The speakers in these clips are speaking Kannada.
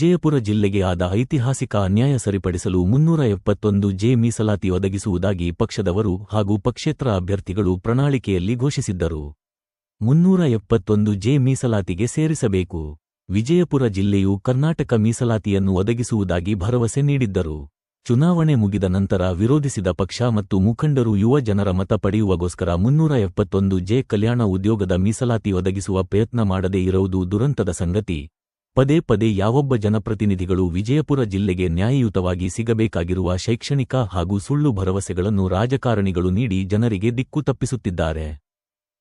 ವಿಜಯಪುರ ಜಿಲ್ಲೆಗೆ ಆದ ಐತಿಹಾಸಿಕ ಅನ್ಯಾಯ ಸರಿಪಡಿಸಲು ಮುನ್ನೂರ ಎಪ್ಪತ್ತೊಂದು ಜೆ ಮೀಸಲಾತಿ ಒದಗಿಸುವುದಾಗಿ ಪಕ್ಷದವರು ಹಾಗೂ ಪಕ್ಷೇತರ ಅಭ್ಯರ್ಥಿಗಳು ಪ್ರಣಾಳಿಕೆಯಲ್ಲಿ ಘೋಷಿಸಿದ್ದರು. ಮುನ್ನೂರ ಎಪ್ಪತ್ತೊಂದು ಜೆ ಮೀಸಲಾತಿಗೆ ಸೇರಿಸಬೇಕು. ವಿಜಯಪುರ ಜಿಲ್ಲೆಯು ಕರ್ನಾಟಕ ಮೀಸಲಾತಿಯನ್ನು ಒದಗಿಸುವುದಾಗಿ ಭರವಸೆ ನೀಡಿದ್ದರು. ಚುನಾವಣೆ ಮುಗಿದ ನಂತರ ವಿರೋಧಿಸಿದ ಪಕ್ಷ ಮತ್ತು ಮುಖಂಡರು ಯುವ ಜನರ ಮತ ಪಡೆಯುವಗೋಸ್ಕರ ಮುನ್ನೂರ ಎಪ್ಪತ್ತೊಂದು ಜೆ ಕಲ್ಯಾಣ ಉದ್ಯೋಗದ ಮೀಸಲಾತಿ ಒದಗಿಸುವ ಪ್ರಯತ್ನ ಮಾಡದೇ ಇರುವುದು ದುರಂತದ ಸಂಗತಿ. ಪದೇ ಪದೇ ಯಾವೊಬ್ಬ ಜನಪ್ರತಿನಿಧಿಗಳು ವಿಜಯಪುರ ಜಿಲ್ಲೆಗೆ ನ್ಯಾಯಯುತವಾಗಿ ಸಿಗಬೇಕಾಗಿರುವ ಶೈಕ್ಷಣಿಕ ಹಾಗೂ ಸುಳ್ಳು ಭರವಸೆಗಳನ್ನು ರಾಜಕಾರಣಿಗಳು ನೀಡಿ ಜನರಿಗೆ ದಿಕ್ಕು ತಪ್ಪಿಸುತ್ತಿದ್ದಾರೆ.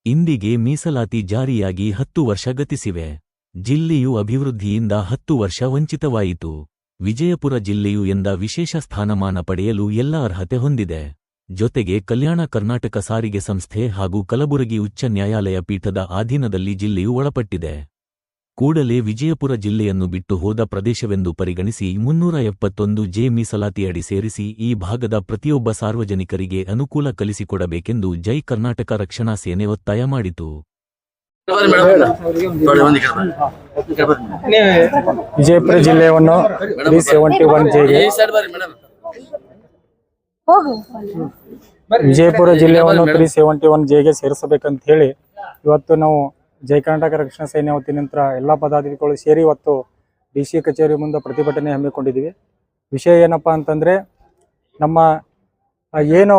ಇಂದಿಗೆ ಮೀಸಲಾತಿ ಜಾರಿಯಾಗಿ ಹತ್ತು ವರ್ಷ ಗತಿಸಿವೆ. ಜಿಲ್ಲೆಯು ಅಭಿವೃದ್ಧಿಯಿಂದ ಹತ್ತು ವರ್ಷ ವಂಚಿತವಾಯಿತು. ವಿಜಯಪುರ ಜಿಲ್ಲೆಯು ಎಂದ ವಿಶೇಷ ಸ್ಥಾನಮಾನ ಪಡೆಯಲು ಎಲ್ಲ ಅರ್ಹತೆ ಹೊಂದಿದೆ. ಜೊತೆಗೆ ಕಲ್ಯಾಣ ಕರ್ನಾಟಕ ಸಾರಿಗೆ ಸಂಸ್ಥೆ ಹಾಗೂ ಕಲಬುರಗಿ ಉಚ್ಚ ನ್ಯಾಯಾಲಯ ಪೀಠದ ಅಧೀನದಲ್ಲಿ ಜಿಲ್ಲೆಯು ಒಳಪಟ್ಟಿದೆ. ಕೂಡಲೇ ವಿಜಯಪುರ ಜಿಲ್ಲೆಯನ್ನು ಬಿಟ್ಟು ಹೋದ ಪ್ರದೇಶವೆಂದು ಪರಿಗಣಿಸಿ ಮುನ್ನೂರ ಎಪ್ಪತ್ತೊಂದು ಜೆ ಮೀಸಲಾತಿಯಡಿ ಸೇರಿಸಿ ಈ ಭಾಗದ ಪ್ರತಿಯೊಬ್ಬ ಸಾರ್ವಜನಿಕರಿಗೆ ಅನುಕೂಲ ಕಲಿಸಿಕೊಡಬೇಕೆಂದು ಜೈ ಕರ್ನಾಟಕ ರಕ್ಷಣಾ ಸೇನೆ ಒತ್ತಾಯ ಮಾಡಿತು. ವಿಜಯಪುರ ಜಿಲ್ಲೆಯನ್ನು ವಿಜಯಪುರ ಜಿಲ್ಲೆಯನ್ನು ತ್ರೀ ಸೆವೆಂಟಿ ಒನ್ ಜೆಗೆ ಸೇರಿಸಬೇಕಂತ ಹೇಳಿ ಇವತ್ತು ನಾವು ಜಯ ಕರ್ನಾಟಕ ರಕ್ಷಣಾ ಸೇನೆ ವತಿಯಿಂದ ಎಲ್ಲ ಪದಾಧಿಕಾರಿಗಳು ಸೇರಿ ಇವತ್ತು ಡಿ ಸಿ ಕಚೇರಿ ಮುಂದೆ ಪ್ರತಿಭಟನೆ ಹಮ್ಮಿಕೊಂಡಿದ್ದೀವಿ. ವಿಷಯ ಏನಪ್ಪ ಅಂತಂದ್ರೆ ನಮ್ಮ ಏನು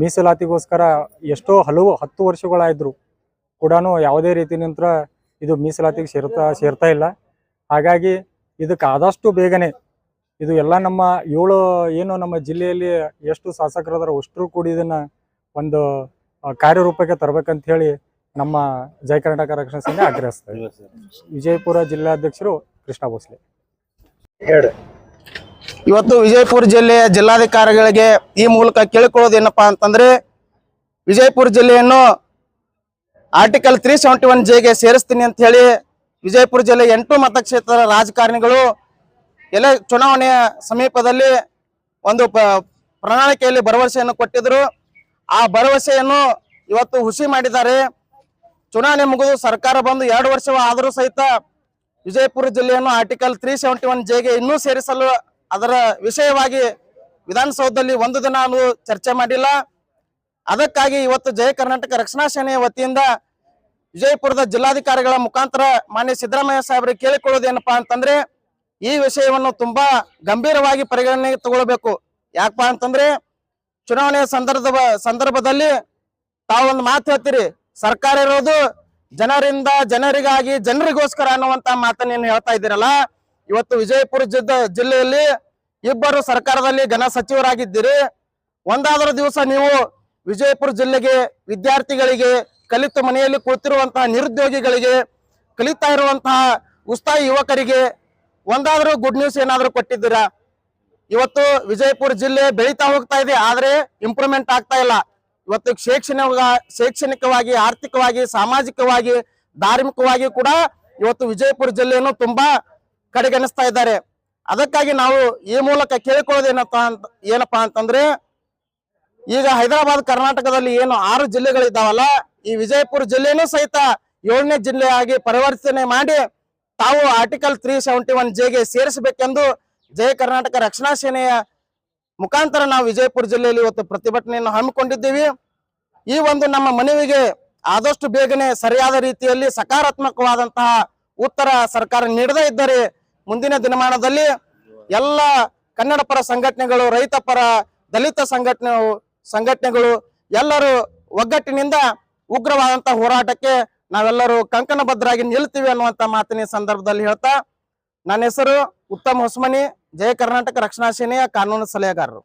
ಮೀಸಲಾತಿಗೋಸ್ಕರ ಎಷ್ಟೋ ಹಲವು ಹತ್ತು ವರ್ಷಗಳಾಯಿದ್ರು ಕೂಡ ಯಾವುದೇ ರೀತಿ ನಂತರ ಇದು ಮೀಸಲಾತಿಗೆ ಸೇರ್ತಾ ಸೇರ್ತಾ ಇಲ್ಲ. ಹಾಗಾಗಿ ಇದಕ್ಕೆ ಆದಷ್ಟು ಬೇಗನೆ ಇದು ಎಲ್ಲ ನಮ್ಮ ಏಳು, ಏನು ನಮ್ಮ ಜಿಲ್ಲೆಯಲ್ಲಿ ಎಷ್ಟು ಶಾಸಕರದಾರ ಅಷ್ಟರು ಕೂಡ ಇದನ್ನ ಒಂದು ಕಾರ್ಯರೂಪಕ್ಕೆ ತರಬೇಕಂತ ಹೇಳಿ ನಮ್ಮ ಜಯ ಕರ್ನಾಟಕ ರಕ್ಷಣಾ ಸೇನೆ ಆಗ್ರಹಿಸ್ತಾರೆ ವಿಜಯಪುರ ಜಿಲ್ಲಾಧ್ಯಕ್ಷರು ಕೃಷ್ಣ ಭೋಸ್ಲೆ. ಇವತ್ತು ವಿಜಯಪುರ ಜಿಲ್ಲೆಯ ಜಿಲ್ಲಾಧಿಕಾರಿಗಳಿಗೆ ಈ ಮೂಲಕ ಕೇಳಿಕೊಳ್ಳೋದೇನಪ್ಪಾ ಅಂತಂದ್ರೆ ವಿಜಯಪುರ ಜಿಲ್ಲೆಯನ್ನು ಆರ್ಟಿಕಲ್ ತ್ರೀ ಸೆವೆಂಟಿ ಒನ್ ಜೆಗೆ ಸೇರಿಸ್ತೀನಿ ಅಂತ ಹೇಳಿ ವಿಜಯಪುರ ಜಿಲ್ಲೆ ಎಂಟು ಮತಕ್ಷೇತ್ರದ ರಾಜಕಾರಣಿಗಳು ಎಲ್ಲ ಚುನಾವಣೆಯ ಸಮೀಪದಲ್ಲಿ ಒಂದು ಪ್ರಣಾಳಿಕೆಯಲ್ಲಿ ಭರವಸೆಯನ್ನು ಕೊಟ್ಟಿದ್ರು. ಆ ಭರವಸೆಯನ್ನು ಇವತ್ತು ಹುಸಿ ಮಾಡಿದ್ದಾರೆ. ಚುನಾವಣೆ ಮುಗಿದು ಸರ್ಕಾರ ಬಂದು ಎರಡು ವರ್ಷವಾದರೂ ಸಹಿತ ವಿಜಯಪುರ ಜಿಲ್ಲೆಯನ್ನು ಆರ್ಟಿಕಲ್ ತ್ರೀ ಸೆವೆಂಟಿ ಒನ್ ಜೆಗೆ ಇನ್ನೂ ಸೇರಿಸಲು ಅದರ ವಿಷಯವಾಗಿ ವಿಧಾನಸೌಧದಲ್ಲಿ ಒಂದು ದಿನ ಚರ್ಚೆ ಮಾಡಿಲ್ಲ. ಅದಕ್ಕಾಗಿ ಇವತ್ತು ಜಯ ಕರ್ನಾಟಕ ರಕ್ಷಣಾ ಸೇನೆಯ ವತಿಯಿಂದ ವಿಜಯಪುರದ ಜಿಲ್ಲಾಧಿಕಾರಿಗಳ ಮುಖಾಂತರ ಮಾನ್ಯ ಸಿದ್ದರಾಮಯ್ಯ ಸಾಹೇಬರಿಗೆ ಕೇಳಿಕೊಳ್ಳೋದೇನಪ್ಪಾ ಅಂತಂದ್ರೆ ಈ ವಿಷಯವನ್ನು ತುಂಬಾ ಗಂಭೀರವಾಗಿ ಪರಿಗಣನೆಗೆ ತಗೊಳ್ಬೇಕು. ಯಾಕಪ್ಪ ಅಂತಂದ್ರೆ ಚುನಾವಣೆಯ ಸಂದರ್ಭ ಸಂದರ್ಭದಲ್ಲಿ ತಾವೊಂದು ಮಾತು ಹೇಳ್ತೀರಿ. ಸರ್ಕಾರ ಇರೋದು ಜನರಿಂದ, ಜನರಿಗಾಗಿ, ಜನರಿಗೋಸ್ಕರ ಅನ್ನುವಂತ ಮಾತನ್ನ ಹೇಳ್ತಾ ಇದ್ದೀರಲ್ಲ? ಇವತ್ತು ವಿಜಯಪುರ ಜಿಲ್ಲೆಯಲ್ಲಿ ಇಬ್ಬರು ಸರ್ಕಾರದಲ್ಲಿ ಘನ ಸಚಿವರಾಗಿದ್ದೀರಿ. ಒಂದಾದರೂ ದಿವಸ ನೀವು ವಿಜಯಪುರ ಜಿಲ್ಲೆಗೆ, ವಿದ್ಯಾರ್ಥಿಗಳಿಗೆ, ಕಲಿತು ಮನೆಯಲ್ಲಿ ಕುಳಿತಿರುವಂತಹ ನಿರುದ್ಯೋಗಿಗಳಿಗೆ, ಕಲಿತಾ ಇರುವಂತಹ ಉಸ್ತಾಯಿ ಯುವಕರಿಗೆ ಒಂದಾದರೂ ಗುಡ್ ನ್ಯೂಸ್ ಏನಾದರೂ ಕೊಟ್ಟಿದ್ದೀರಾ? ಇವತ್ತು ವಿಜಯಪುರ ಜಿಲ್ಲೆ ಬೆಳೀತಾ ಹೋಗ್ತಾ ಇದೆ, ಆದ್ರೆ ಇಂಪ್ರೂವ್ಮೆಂಟ್ ಆಗ್ತಾ ಇಲ್ಲ. ಇವತ್ತು ಶೈಕ್ಷಣಿಕ, ಶೈಕ್ಷಣಿಕವಾಗಿ, ಆರ್ಥಿಕವಾಗಿ, ಸಾಮಾಜಿಕವಾಗಿ, ಧಾರ್ಮಿಕವಾಗಿ ಕೂಡ ಇವತ್ತು ವಿಜಯಪುರ ಜಿಲ್ಲೆಯನ್ನು ತುಂಬಾ ಕಡೆಗಣಿಸ್ತಾ ಇದ್ದಾರೆ. ಅದಕ್ಕಾಗಿ ನಾವು ಈ ಮೂಲಕ ಕೇಳಿಕೊಳ್ಳೋದೇನಪ್ಪ ಅಂತ, ಏನಪ್ಪಾ ಅಂತಂದ್ರೆ, ಈಗ ಹೈದರಾಬಾದ್, ಕರ್ನಾಟಕದಲ್ಲಿ ಏನು ಆರು ಜಿಲ್ಲೆಗಳಿದ್ದಾವಲ್ಲ, ಈ ವಿಜಯಪುರ ಜಿಲ್ಲೆನೂ ಸಹಿತ ಏಳನೇ ಜಿಲ್ಲೆಯಾಗಿ ಪರಿವರ್ತನೆ ಮಾಡಿ ತಾವು ಆರ್ಟಿಕಲ್ ತ್ರೀ ಸೆವೆಂಟಿ ಒನ್ ಜೆಗೆ ಸೇರಿಸಬೇಕೆಂದು ಜಯ ಕರ್ನಾಟಕ ರಕ್ಷಣಾ ಸೇನೆಯ ಮುಖಾಂತರ ನಾವು ವಿಜಯಪುರ ಜಿಲ್ಲೆಯಲ್ಲಿ ಇವತ್ತು ಪ್ರತಿಭಟನೆಯನ್ನು ಹಮ್ಮಿಕೊಂಡಿದ್ದೀವಿ. ಈ ಒಂದು ನಮ್ಮ ಮನವಿಗೆ ಆದಷ್ಟು ಬೇಗನೆ ಸರಿಯಾದ ರೀತಿಯಲ್ಲಿ ಸಕಾರಾತ್ಮಕವಾದಂತಹ ಉತ್ತರ ಸರ್ಕಾರ ನೀಡದೇ ಇದ್ದರೆ ಮುಂದಿನ ದಿನಮಾನದಲ್ಲಿ ಎಲ್ಲ ಕನ್ನಡ ಪರ ಸಂಘಟನೆಗಳು, ರೈತ ಪರ, ದಲಿತ ಸಂಘಟನೆ, ಸಂಘಟನೆಗಳು ಎಲ್ಲರೂ ಒಗ್ಗಟ್ಟಿನಿಂದ ಉಗ್ರವಾದಂತಹ ಹೋರಾಟಕ್ಕೆ ನಾವೆಲ್ಲರೂ ಕಂಕಣಬದ್ಧರಾಗಿ ನಿಲ್ತೀವಿ ಅನ್ನುವಂತ ಮಾತಿನ ಸಂದರ್ಭದಲ್ಲಿ ಹೇಳ್ತಾ ನನ್ನ ಹೆಸರು ಉತ್ತಮ್ ಹೊಸ್ಮನಿ ಜಯ ಕರ್ನಾಟಕ ರಕ್ಷಣಾ ಸೇನೆಯ ಕಾನೂನು ಸಲಹೆಗಾರರು.